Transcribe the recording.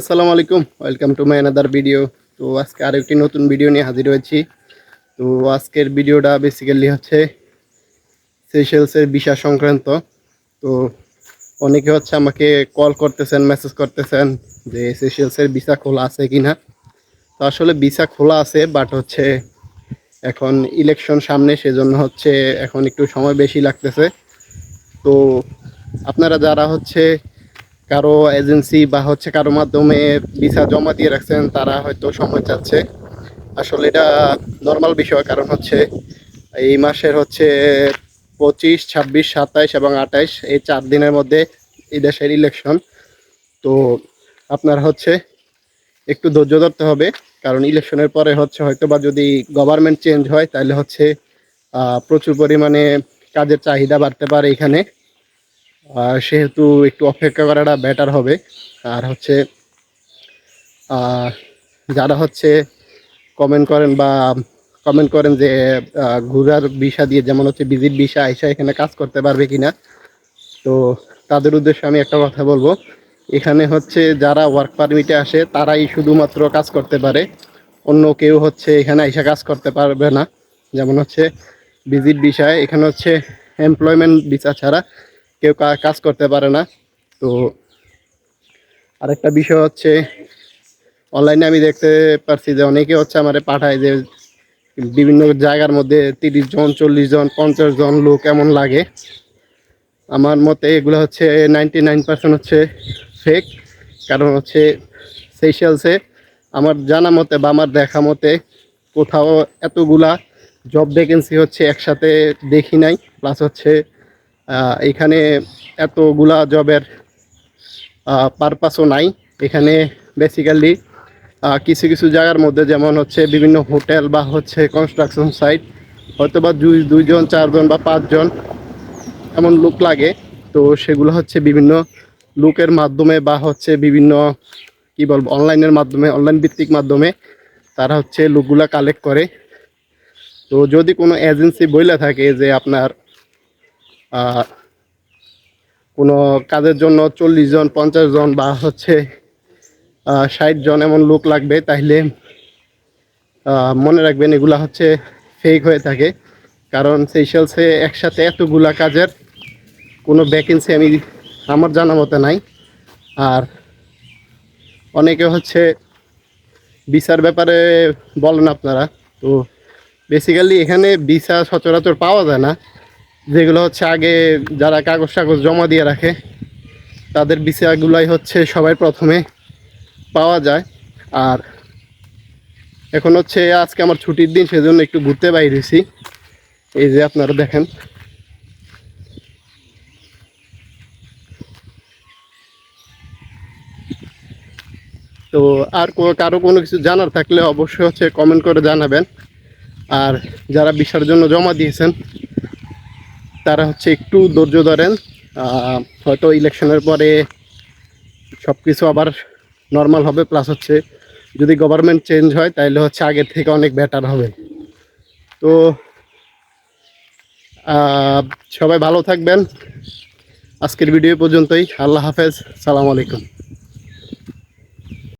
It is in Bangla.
আসসালামু আলাইকুম। Welcome to my another video তো আজকে আরেকটি নতুন ভিডিও নিয়ে হাজির হয়েছি। তো আজকের ভিডিওটা বেসিক্যালি হচ্ছে সেশেলসের ভিসা সংক্রান্ত। তো অনেকে হচ্ছে আমাকে কল করতেছেন মেসেজ করতেছেন যে সেশেলসের ভিসা খোলা আছে কি না তো আসলে ভিসা খোলা আছে বাট হচ্ছে এখন ইলেকশন সামনে, সেজন্য হচ্ছে এখন একটু সময় বেশি লাগতেছে। তো আপনারা যারা হচ্ছে কারও এজেন্সি বা হচ্ছে কারও মাধ্যমে ভিসা জমা দিয়ে রাখছেন, তারা হয়তো সময় চাচ্ছে। আসলে এটা নর্মাল বিষয়, কারণ হচ্ছে এই মাসের হচ্ছে পঁচিশ, ছাব্বিশ, সাতাইশ এবং আঠাইশ, এই চার দিনের মধ্যে এই দেশের ইলেকশন তো আপনার হচ্ছে একটু ধৈর্য ধরতে হবে, কারণ ইলেকশনের পরে হচ্ছে হয়তো বা যদি গভর্নমেন্ট চেঞ্জ হয়, তাহলে হচ্ছে প্রচুর পরিমাণে কাজের চাহিদা বাড়তে পারে এখানে। সেহেতু একটু অপেক্ষা করাটা বেটার হবে। আর হচ্ছে যারা হচ্ছে কমেন্ট করেন বা কমেন্ট করেন যে ঘুরার ভিসা দিয়ে যেমন হচ্ছে ভিজিট ভিসা আইসা এখানে কাজ করতে পারবে কিনা, তো তাদের উদ্দেশ্যে আমি একটা কথা বলব। এখানে হচ্ছে যারা ওয়ার্ক পারমিটে আসে, তারাই শুধুমাত্র কাজ করতে পারে। অন্য কেউ হচ্ছে এখানে আইসা কাজ করতে পারবে না। যেমন হচ্ছে ভিজিট বিষয় এখানে হচ্ছে এমপ্লয়মেন্ট ভিসা ছাড়া কেউ কাজ করতে পারে না। তো আরেকটা বিষয় হচ্ছে অনলাইনে আমি দেখতে পারছি যে অনেকে হচ্ছে আমার পাঠায় যে বিভিন্ন জায়গার মধ্যে তিরিশ জন, চল্লিশ জন, পঞ্চাশ জন লোক এমন লাগে। আমার মতে এগুলো হচ্ছে নাইনটি নাইন পার্সেন্ট হচ্ছে ফেক কারণ হচ্ছে সেইশেলসে আমার জানা মতে বা আমার দেখা মতে কোথাও এতগুলা জব ভ্যাকেন্সি হচ্ছে একসাথে দেখি নাই। প্লাস হচ্ছে এখানে এতগুলা জবের পারপাসও নাই। এখানে বেসিক্যালি কিছু কিছু জায়গার মধ্যে যেমন হচ্ছে বিভিন্ন হোটেল বা হচ্ছে কনস্ট্রাকশন সাইট হয়তো বা দুই, দুইজন, চারজন বা পাঁচজন এমন লোক লাগে। তো সেগুলো হচ্ছে বিভিন্ন লোকের মাধ্যমে বা হচ্ছে বিভিন্ন, কি বলব, অনলাইনের মাধ্যমে, অনলাইন ভিত্তিক মাধ্যমে তারা হচ্ছে লোকগুলা কালেক্ট করে। তো যদি কোনো এজেন্সি বইলে থাকে যে আপনার কোনো কাজের জন্য চল্লিশ জন, পঞ্চাশ জন বা হচ্ছে ষাট জন এমন লোক লাগবে তাহলে মনে রাখবেন এগুলা হচ্ছে ফেক হয়ে থাকে। কারণ সেইশেলসে একসাথে এতগুলা কাজের কোনো ভ্যাকেন্সি আমি, আমার জানা মতে নাই। আর অনেকে হচ্ছে ভিসার ব্যাপারে বলেন আপনারা, তো বেসিক্যালি এখানে ভিসা সচরাচর পাওয়া যায় না। যেগুলো হচ্ছে আগে যারা কাগজ টাগজ জমা দিয়ে রাখে, তাদের ভিসাগুলাই হচ্ছে সবাই প্রথমে পাওয়া যায়। আর এখন হচ্ছে আজকে আমার ছুটির দিন, সেজন্য একটু ঘুরতে বাইরেছি এই যে আপনারা দেখেন। তো আর কারও কোনো কিছু জানার থাকলে অবশ্যই হচ্ছে কমেন্ট করে জানাবেন। আর যারা ভিসার জন্য জমা দিয়েছেন তারা হচ্ছে একটু ধৈর্য ধরেন হয়তো ইলেকশনের পরে সব কিছু আবার নর্মাল হবে প্লাস হচ্ছে যদি গভর্নমেন্ট চেঞ্জ হয় তাহলে হচ্ছে আগের থেকে অনেক বেটার হবে। তো সবাই ভালো থাকবেন। আজকের ভিডিও পর্যন্তই। আল্লাহ হাফেজ। সালাম আলাইকুম।